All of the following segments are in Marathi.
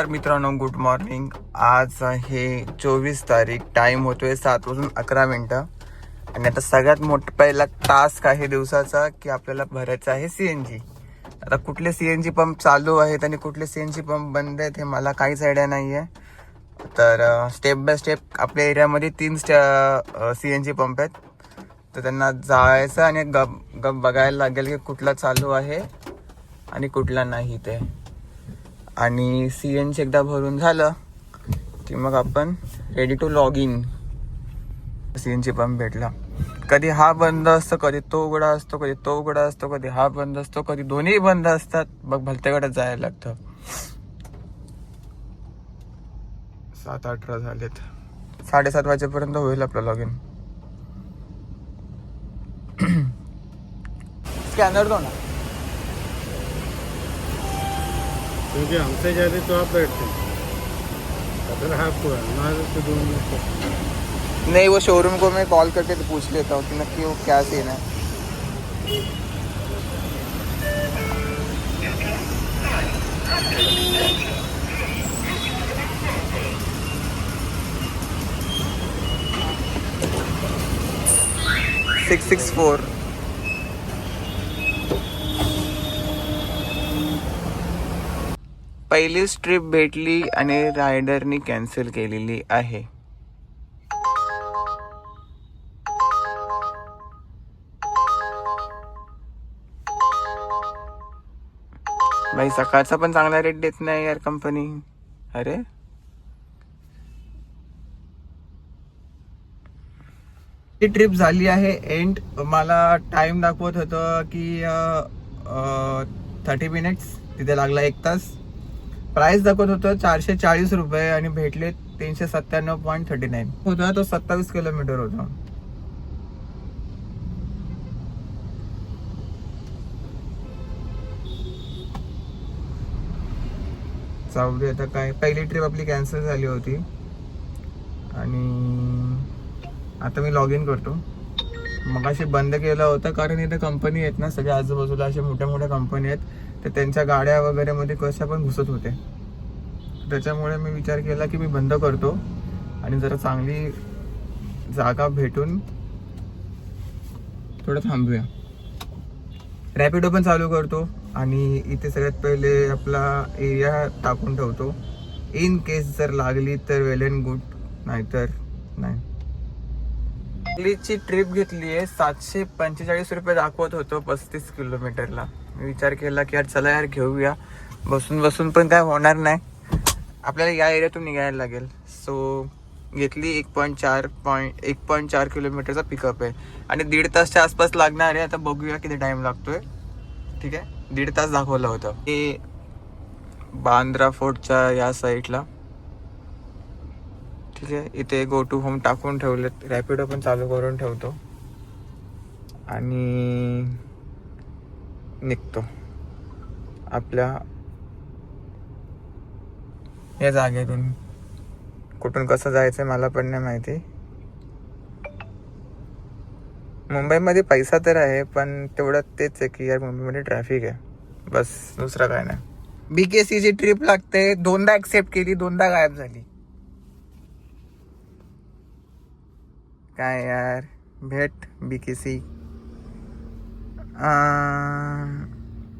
तर मित्रांनो गुड मॉर्निंग आज आहे चोवीस तारीख टाइम होतोय सात वाजून अकरा मिनिटं. आणि आता सगळ्यात मोठा पहिला टास्क आहे दिवसाचा की आपल्याला भरायचं आहे सी एन जी आता कुठले सी एन जी पंप चालू आहेत आणि कुठले सी एन जी पंप बंद आहेत हे मला काहीच आयडिया नाही आहे तर स्टेप बाय स्टेप आपल्या एरियामध्ये तीन सी एन जी पंप आहेत. तर त्यांना जायचं आणि गप गप बघायला लागेल की कुठला चालू आहे आणि कुठला नाही ते. आणि सी एन सी एकदा भरून झालं की मग आपण ready to log in C N G pump भेटला. कधी हा बंद असतो कधी तो उघडा असतो कधी तो उघडा असतो कधी हा बंद असतो कधी दोन्ही बंद असतात. मग भलत्याकडे जायला लागतं. सात अठरा झालेत. साडेसात वाजेपर्यंत होईल आपलं लॉग इन स्कॅनर दो ना क्योंकि हमसे ज़्यादा तो आप बैठते हैं। अगर आपको हमारे तो दोनों नहीं वो शोरूम को मैं कॉल करके तो पूछ लेता हूँ कि नक्की वो क्या सीन है। सिक्स सिक्स फोर पहिलीच ट्रिप भेटली आणि रायडरनी कॅन्सल केलेली आहे. भाई सकाळचा पण चांगला रेट देत नाही यार कंपनी अरे? ही ट्रिप झाली आहे एंड मला टाइम दाखवत होतं की थर्टी मिनिट्स तिथे लागला एक तास. प्राइस दाखवत होतं चारशे चाळीस रुपये आणि भेटले तीनशे सत्त्याण्णव पॉईंट थर्टी नाईन होता तो सत्तावीस किलोमीटर होता. जाऊ आता काय. पहिली ट्रिप आपली कॅन्सल झाली होती. आणि आता मी लॉग इन करतो. मग अशी बंद केलं होतं कारण इथे कंपनी आहेत ना सगळ्या आजूबाजूला अशा मोठ्या मोठ्या कंपनी आहेत. तर त्यांच्या गाड्या वगैरे मध्ये कशा पण घुसत होते. त्याच्यामुळे मी विचार केला की मी बंद करतो आणि जरा चांगली जागा भेटून थोडं थांबूया. रॅपिडो पण चालू करतो आणि इथे सगळ्यात पहिले आपला एरिया टाकून ठेवतो. इन केस जर लागली तर वेल अँड गुड नाहीतर नाही. दिल्लीची ट्रिप घेतली आहे सातशे पंचेचाळीस रुपये दाखवत होतो पस्तीस किलोमीटरला विचार केला की यार चला यार घेऊया. बसून बसून पण काय होणार नाही. आपल्याला या एरियातून निघायला लागेल. सो घेतली एक पॉईंट चार पॉईंट एक पॉईंट चार किलोमीटरचा पिकअप आहे. आणि दीड तासच्या आसपास लागणार आहे. आता बघूया किती टाईम लागतोय. ठीक आहे? दीड तास दाखवलं होतं. हे बांद्रा फोर्टच्या या साईडला ठीक आहे? इथे गो टू होम टाकून ठेवलेत. रॅपिडो पण चालू करून ठेवतो. आणि निघतो. आपल्या या जागेतून कुठून कसं जायचं मला पण नाही माहिती. मुंबईमध्ये पैसा तर आहे पण तेवढं तेच आहे की यार मुंबईमध्ये ट्रॅफिक आहे. बस दुसरं काय नाही. बी के सीची ट्रिप लागते. दोनदा ॲक्सेप्ट केली दोनदा गायब झाली. काय यार? भेट बी के सी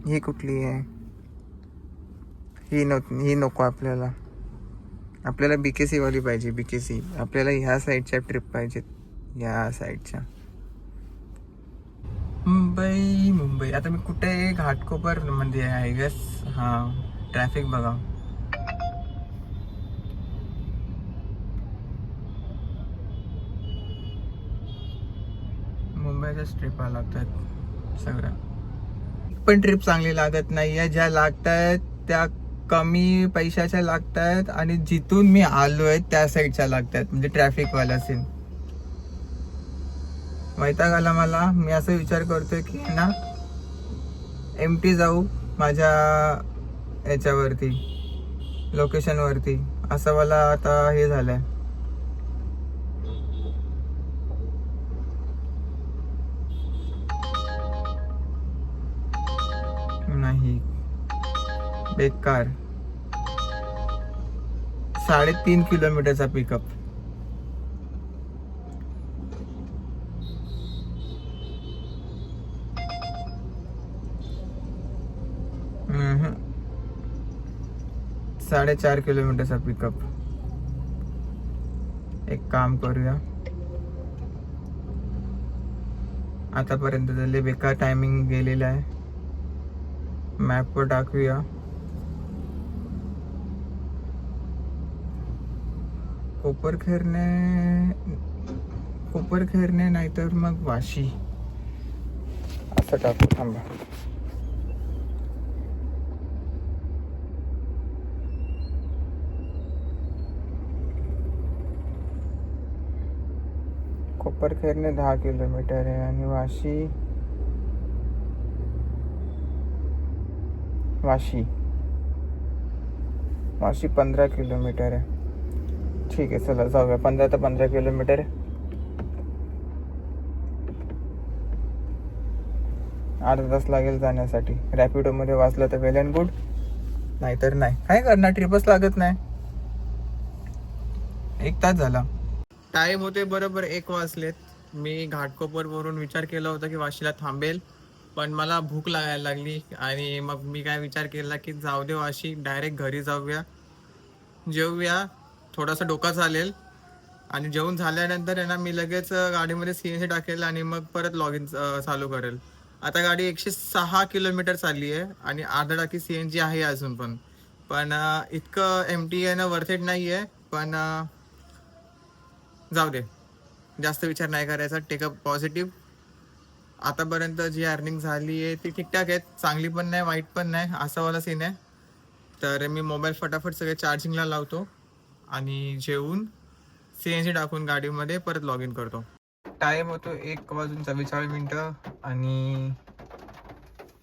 ही कुठली आहे? ही नको ही नको आपल्याला. आपल्याला बी के सीवाली पाहिजे बी के सी आपल्याला ह्या साईडच्या ट्रिप पाहिजेत. ह्या साईडच्या मुंबई मुंबई. आता मी कुठे घाटकोपरमध्ये आहे गस हा ट्रॅफिक बघा. मुंबईच्याच ट्रिपा लागतात सगळ्या पण ट्रिप चांगली लागत नाही आहे. ज्या लागतात त्या कमी पैशाच्या लागतात आणि जिथून मी आलो आहे त्या साईडच्या लागतात. म्हणजे ट्रॅफिकवाला सीन वैताग आला मला. मी असं विचार करतोय की ना एम टी जाऊ माझ्या याच्यावरती लोकेशनवरती असं मला आता हे झालं आहे बेकार. साडेतीन किलोमीटरचा पिकअप साडेचार किलोमीटरचा पिकअप एक काम करूया. आतापर्यंत लय बेकार टायमिंग गेलेला आहे. मॅपवर टाकूया. कोपरखेरणे कोपरखेरणे नाहीतर मग वाशी. असं टाकू थांबा. कोपरखेरणे दहा किलोमीटर आहे आणि वाशी वाशी. वाशी पंधरा किलोमीटर आहे. ठीक आहे चला जाऊया. पंधरा ते पंधरा किलोमीटर. अर्धा तास लागेल जाण्यासाठी. रॅपिडोमध्ये वाचलं तर वेल अँड गुड नाहीतर नाही. काय करणार? ट्रिपच लागत नाही. एक तास झाला. टाइम होते बरोबर एक वाजलेत. मी घाटकोपर वरून विचार केला होता की वाशीला थांबेल पण मला भूक लागायला लागली आणि मग मी काय विचार केला की जाऊ दे वाशी डायरेक्ट घरी जाऊया. जेवूया थोडासा डोका चालेल. आणि जेवण झाल्यानंतर आहे ना मी लगेच गाडीमध्ये सी एन सी टाकेल आणि मग परत लॉग इन चालू करेल. आता गाडी एकशे सहा किलोमीटर चालली आहे आणि अर्धा टाकी सी एन जी आहे अजून पण. पण इतकं एम टी आहे ना वर्थेट नाही आहे पण जाऊ दे. जास्त विचार नाही करायचा. टेकअप पॉझिटिव्ह आतापर्यंत जी अर्निंग झाली आहे ती ठीकठाक आहेत चांगली पण नाही वाईट पण नाही. असावाला सीन आहे. तर मी मोबाईल फटाफट सगळे चार्जिंगला लावतो. आणि जेवून सी एन जी टाकून गाडीमध्ये परत लॉग इन करतो. टाईम होतो एक वाजून चव्वेचाळीस मिनटं आणि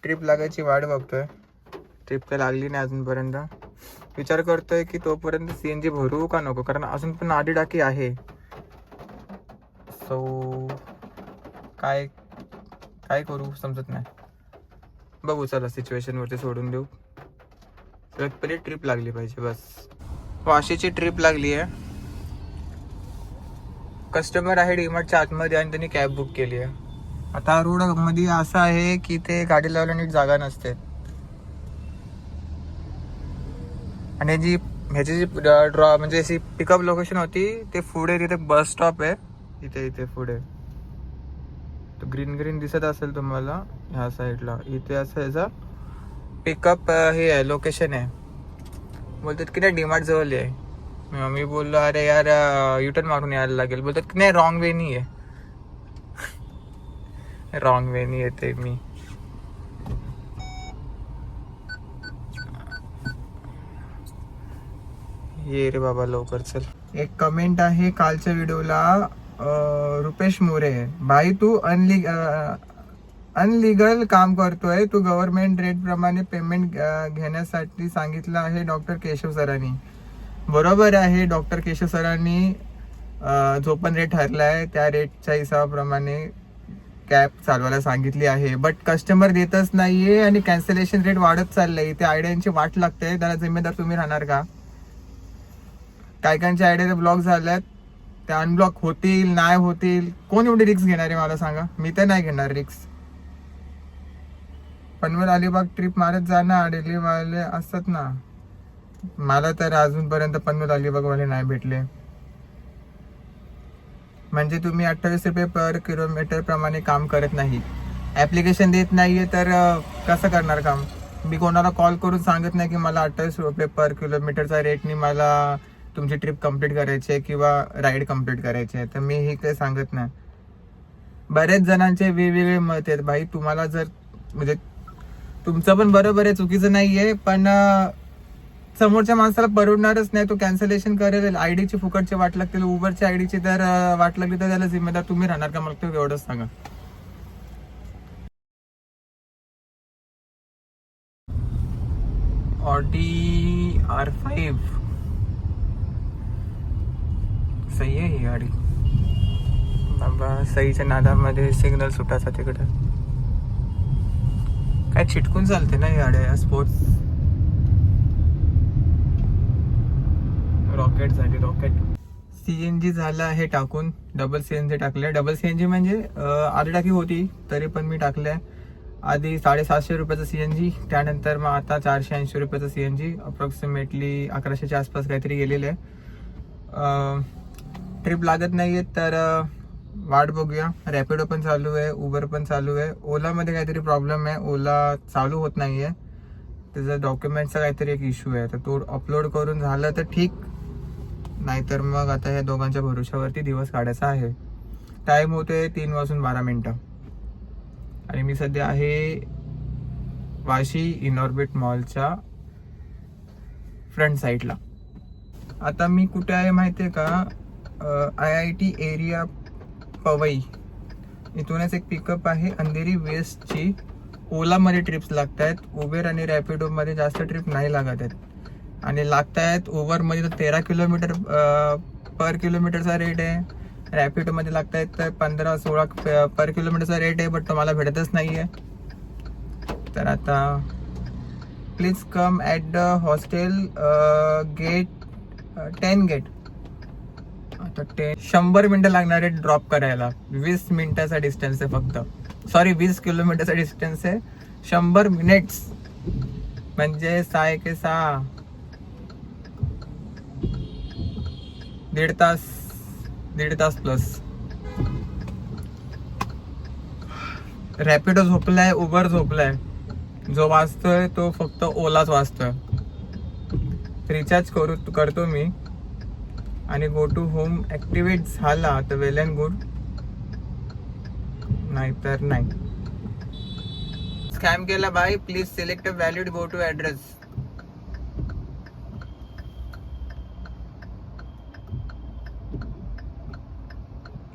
ट्रिप लागायची वाट बघतोय. ट्रिप तर लागली नाही अजूनपर्यंत. विचार करतोय की तोपर्यंत सी एन जी भरू का नको? कारण अजून पण आधी टाकी आहे. सो काय काय करू समजत नाही. बघू चला सिच्युएशनवरती सोडून देऊ. सगळ्यात ट्रिप लागली पाहिजे बस. वाशीची ट्रिप लागली आहे. कस्टमर आहे डीमार्टच्या आतमध्ये आणि त्यांनी कॅब बुक केली आहे. आता रोडमध्ये असं आहे की ते गाडी लावायला नीट जागा नसते. आणि जी ह्याची जी ड्रॉ म्हणजे अशी पिकअप लोकेशन होती ते पुढे तिथे बस स्टॉप आहे. इथे इथे पुढे. ग्रीन ग्रीन दिसत असेल तुम्हाला ह्या साईडला इथे असं ह्याचा पिकअप हे आहे लोकेशन आहे. बोलतात की नाही डीमार्ट जवळ आहे मी बोललो अरे यार युटर्न मारून यायला लागेल. बोलतात की नाही रॉंग वे नाही आहे रॉंग वे नाही येते मी. ये रे बाबा लवकर चल. एक कमेंट आहे कालच्या व्हिडिओला रुपेश मोरे. भाई तू अनली अनलिगल काम करतोय. तू गव्हर्नमेंट रेट प्रमाणे पेमेंट घेण्यासाठी सांगितलं आहे डॉक्टर केशव सरांनी. बरोबर आहे डॉक्टर केशव सरांनी जो पण रेट ठरलाय त्या रेटच्या हिसाबाप्रमाणे कॅब चालवायला सांगितली आहे. बट कस्टमर देतच नाहीये आणि कॅन्सलेशन रेट वाढत चाललंय. ते आयडियांची वाट लागते. त्याला जिम्मेदार तुम्ही राहणार का? काय काहींच्या आयडिया ब्लॉक झाल्यात. त्या अनब्लॉक होतील नाही होतील? कोण एवढी रिक्स घेणार आहे मला सांगा? मी तर नाही घेणार रिक्स पनवेल अलिबाग ट्रिप मारत जाणार वाले असतात ना. मला तर अजूनपर्यंत पनवेल अलिबागवाले नाही भेटले. म्हणजे तुम्ही अठ्ठावीस रुपये पर किलोमीटर प्रमाणे काम करत नाही. ऍप्लिकेशन देत नाहीये तर कसं करणार काम? मी कोणाला कॉल करून सांगत नाही की मला अठ्ठावीस रुपये पर किलोमीटरचा रेटनी मला तुमची ट्रिप कंप्लीट करायची आहे किंवा राईड कंप्लीट करायची आहे. तर मी हे काही सांगत नाही. बरेच जणांचे वेगवेगळे मत आहेत. भाई तुम्हाला जर म्हणजे तुमचं पण बरोबर आहे चुकीचं नाहीये पण समोरच्या माणसाला परवडणारच नाही तो कॅन्सलेशन करेल आयडीची फुकटची वाट लागतील उबरची आयडीची तर वाट लागली तर त्याला जिम्मेदार तुम्ही राहणार का? मला तर एवढंच सांगा. ऑडी आर फाईव्ह सही आहे ही गाडी. बाबा सईच्या नादामध्ये सिग्नल सुटायचा तिकडं. काय चिटकून चालते ना गाड्या गाड्या स्पोर्ट्स रॉकेट झाली रॉकेट सीएनजी झालं आहे टाकून डबल सीएनजी टाकले डबल सीएनजी म्हणजे आधी टाकी होती तरी पण मी टाकले आधी साडेसातशे रुपयाचं सीएनजी त्यानंतर मग आता चारशे ऐंशी रुपयाचं सीएनजी अप्रॉक्सिमेटली अकराशेच्या आसपास काहीतरी गेलेलं आहे. ट्रिप लागत नाही आहे तर वाट बघूया. रॅपिडो पण चालू आहे उबर पण चालू आहे. ओलामध्ये काहीतरी प्रॉब्लेम आहे. ओला चालू होत नाही आहे त्याचा डॉक्युमेंटचा काहीतरी एक इश्यू आहे. तर तो अपलोड करून झालं तर ठीक. नाहीतर मग आता ह्या दोघांच्या भरोशावरती दिवस काढायचा आहे. टाईम होतोय तीन वाजून बारा मिनटं. आणि मी सध्या आहे वाशी इनऑर्बिट मॉलच्या फ्रंट साईडला आता मी कुठे आहे माहिती आहे का I I T area Powai. इथूनच एक पिकअप आहे. अंधेरी वेस्टची ओलामध्ये ट्रिप्स लागत आहेत उबेर आणि रॅपिडोमध्ये जास्त ट्रिप नाही लागत आहेत. आणि लागत आहेत ओवरमध्ये तर तेरा किलोमीटर पर किलोमीटरचा रेट आहे. रॅपिडोमध्ये लागत आहेत तर पंधरा सोळा पर किलोमीटरचा रेट आहे बट तुम्हाला भेटतच नाही आहे तर आता please come at the hostel gate ten gate तर ते शंभर मिनिटं लागणार आहे ड्रॉप करायला. वीस मिनिटाचा डिस्टन्स आहे फक्त. सॉरी वीस किलोमीटरचा डिस्टन्स आहे. शंभर मिनिट्स म्हणजे सहा एक सहा. दीड तास. दीड तास प्लस रॅपिडो झोपलाय उबर झोपलाय. जो वाचतोय तो फक्त ओलाच वाचतोय. रिचार्ज करू करतो मी. आणि गो टू होम ऍक्टिव्हेट झाला तर वेल अँड गुड नाहीतर नाही. स्कॅम केला bye please select a valid go to address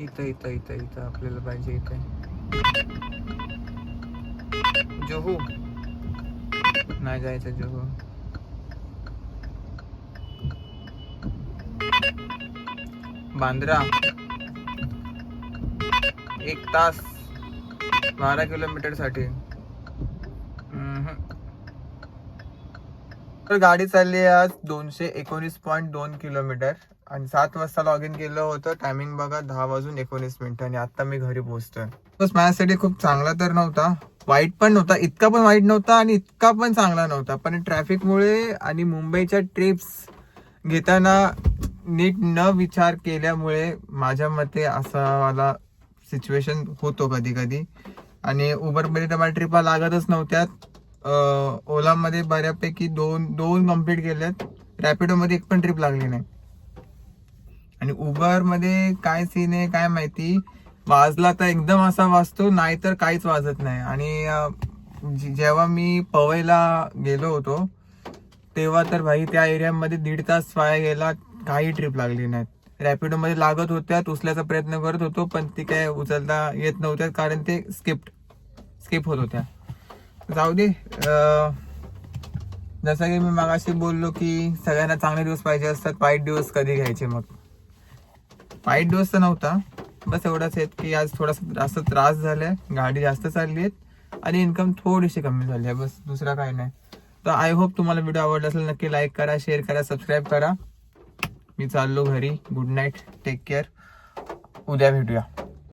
इथं इथं इथं इथं आपल्याला पाहिजे इथं. जोहू. नाही जायचं जोहू. बांद्रा. एक तास बारा किलोमीटरसाठी. तर गाडी चालली आहे आज दोनशे एकोणीस पॉईंट दोन किलोमीटर. आणि सात वाजता लॉग इन केलं होतं. टायमिंग बघा दहा वाजून एकोणीस मिनिटं. आणि आता मी घरी पोहोचतोय. बस माझ्यासाठी खूप चांगला तर नव्हता. वाईट पण नव्हता. इतका पण वाईट नव्हता आणि इतका पण चांगला नव्हता. पण ट्रॅफिकमुळे आणि मुंबईच्या ट्रिप्स घेताना नीट न विचार केल्यामुळे माझ्या मते असा वाला सिच्युएशन होतो कधी कधी आणि उबरमध्ये तर मला ट्रिपा लागतच नव्हत्या ओलामध्ये बऱ्यापैकी दोन दोन कंप्लीट केल्यात रॅपिडोमध्ये एक पण ट्रिप लागली नाही. आणि उबरमध्ये काय सीन आहे काय माहिती? वाजला तर एकदम असा वाजतो नाहीतर काहीच वाजत नाही. आणि जेव्हा मी पवईला गेलो होतो तेव्हा तर भाई त्या एरियामध्ये दीड तास वाया गेला. काही ट्रिप लागली नाहीत. रॅपिडोमध्ये लागत होत्या उचल्याचा प्रयत्न करत होतो पण ती काय उचलता येत नव्हत्या कारण ते स्किप्ट स्किप होत होत्या. जाऊ दे जसं की मी मागाशी बोललो की सगळ्यांना चांगले दिवस पाहिजे असतात वाईट दिवस कधी घ्यायचे मग? वाईट दिवस तर नव्हता. बस एवढाच आहेत की आज थोडासा जास्त त्रास झालाय गाडी जास्त चालली आहेत आणि इन्कम थोडीशी कमी झाली आहे. बस दुसरा काही नाही. तर आय होप तुम्हाला व्हिडिओ आवडला असेल नक्की लाईक करा शेअर करा सबस्क्राईब करा. मी चाललो घरी. गुड नाईट टेक केअर उद्या भेटूया.